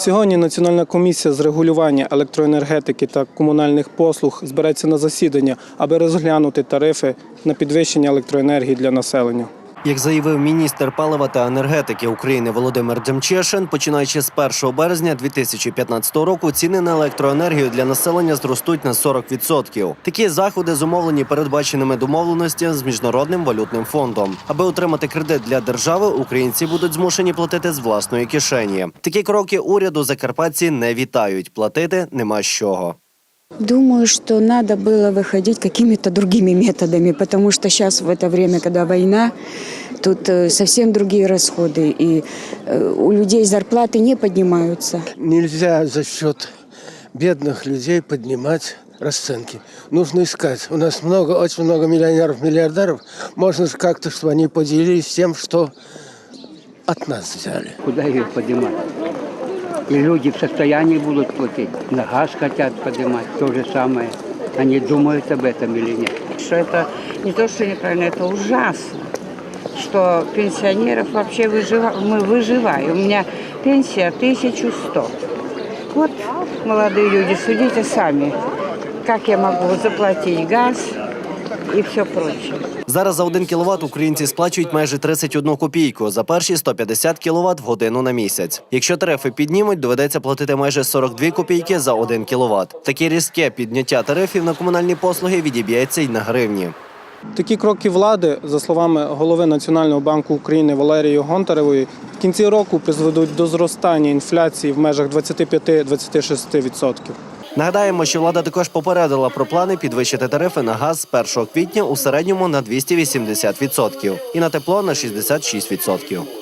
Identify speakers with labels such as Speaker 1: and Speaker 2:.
Speaker 1: Сьогодні Національна комісія з регулювання електроенергетики та комунальних послуг збереться на засідання, аби розглянути тарифи на підвищення електроенергії для населення.
Speaker 2: Як заявив міністр палива та енергетики України Володимир Демчешин, починаючи з 1 березня 2015 року ціни на електроенергію для населення зростуть на 40%. Такі заходи зумовлені передбаченими домовленостями з міжнародним валютним фондом. Аби отримати кредит для держави, українці будуть змушені платити з власної кишені. Такі кроки уряду закарпатці не вітають. Платити нема з чого.
Speaker 3: Думаю, что надо было выходить какими-то другими методами, потому что сейчас в это время, когда война, тут э, совсем другие расходы, и э, у людей зарплаты не поднимаются.
Speaker 4: Нельзя за счет бедных людей поднимать расценки. Нужно искать. У нас много, очень много миллионеров, миллиардеров. Можно же как-то, чтобы они поделились тем, что от нас взяли.
Speaker 5: Куда ее поднимать? И люди в состоянии будут платить. На газ хотят поднимать, то же самое. Они думают об этом или нет?
Speaker 6: что это не то, что неправильно, это ужасно, что пенсионеров вообще выжива... мы выживаем. У меня пенсия 1100. Вот, молодые люди, судите сами, как я могу заплатить газ и все прочее.
Speaker 2: Зараз за 1 кВт українці сплачують майже 31 копійку, за перші 150 кВт в годину на місяць. Якщо тарифи піднімуть, доведеться платити майже 42 копійки за 1 кВт. Таке різке підняття тарифів на комунальні послуги відіб'ється й на гривні.
Speaker 1: Такі кроки влади, за словами голови Національного банку України Валерії Гонтаревої, в кінці року призведуть до зростання інфляції в межах 25-26%.
Speaker 2: Нагадаємо, що влада також попередила про плани підвищити тарифи на газ з 1 квітня у середньому на 280% і на тепло на 66%.